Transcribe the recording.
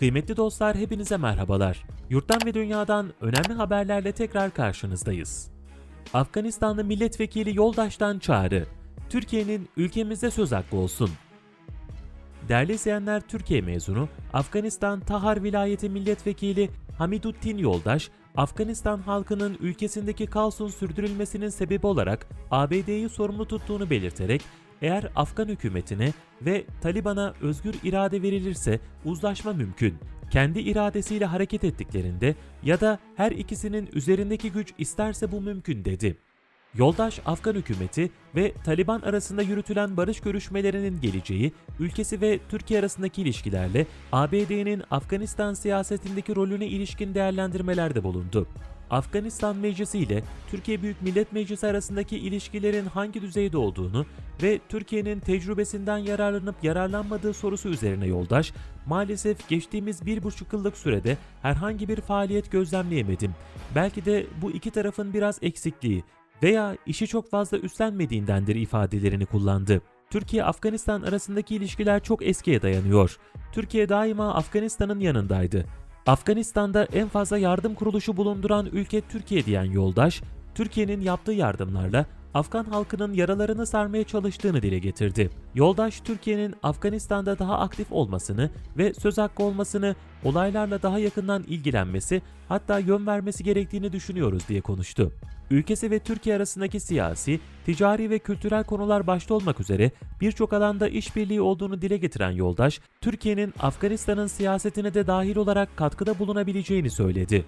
Kıymetli dostlar hepinize merhabalar. Yurttan ve dünyadan önemli haberlerle tekrar karşınızdayız. Afganistanlı milletvekili Yoldaş'tan çağrı. Türkiye'nin ülkemizde söz hakkı olsun. Değerli izleyenler Türkiye mezunu Afganistan Tahar Vilayeti Milletvekili Hamiduttin Yoldaş, Afganistan halkının ülkesindeki kaosun sürdürülmesinin sebebi olarak ABD'yi sorumlu tuttuğunu belirterek eğer Afgan hükümetine ve Taliban'a özgür irade verilirse uzlaşma mümkün. Kendi iradesiyle hareket ettiklerinde ya da her ikisinin üzerindeki güç isterse bu mümkün dedi. Yoldaş Afgan hükümeti ve Taliban arasında yürütülen barış görüşmelerinin geleceği, ülkesi ve Türkiye arasındaki ilişkilerle ABD'nin Afganistan siyasetindeki rolüne ilişkin değerlendirmelerde bulundu. Afganistan Meclisi ile Türkiye Büyük Millet Meclisi arasındaki ilişkilerin hangi düzeyde olduğunu ve Türkiye'nin tecrübesinden yararlanıp yararlanmadığı sorusu üzerine yoldaş, maalesef geçtiğimiz bir buçuk yıllık sürede herhangi bir faaliyet gözlemleyemedim. Belki de bu iki tarafın biraz eksikliği veya işi çok fazla üstlenmediğindendir ifadelerini kullandı. Türkiye-Afganistan arasındaki ilişkiler çok eskiye dayanıyor. Türkiye daima Afganistan'ın yanındaydı. Afganistan'da en fazla yardım kuruluşu bulunduran ülke Türkiye diyen yoldaş, Türkiye'nin yaptığı yardımlarla Afgan halkının yaralarını sarmaya çalıştığını dile getirdi. Yoldaş Türkiye'nin Afganistan'da daha aktif olmasını ve söz hakkı olmasını, olaylarla daha yakından ilgilenmesi, hatta yön vermesi gerektiğini düşünüyoruz diye konuştu. Ülkesi ve Türkiye arasındaki siyasi, ticari ve kültürel konular başta olmak üzere birçok alanda işbirliği olduğunu dile getiren yoldaş, Türkiye'nin Afganistan'ın siyasetine de dahil olarak katkıda bulunabileceğini söyledi.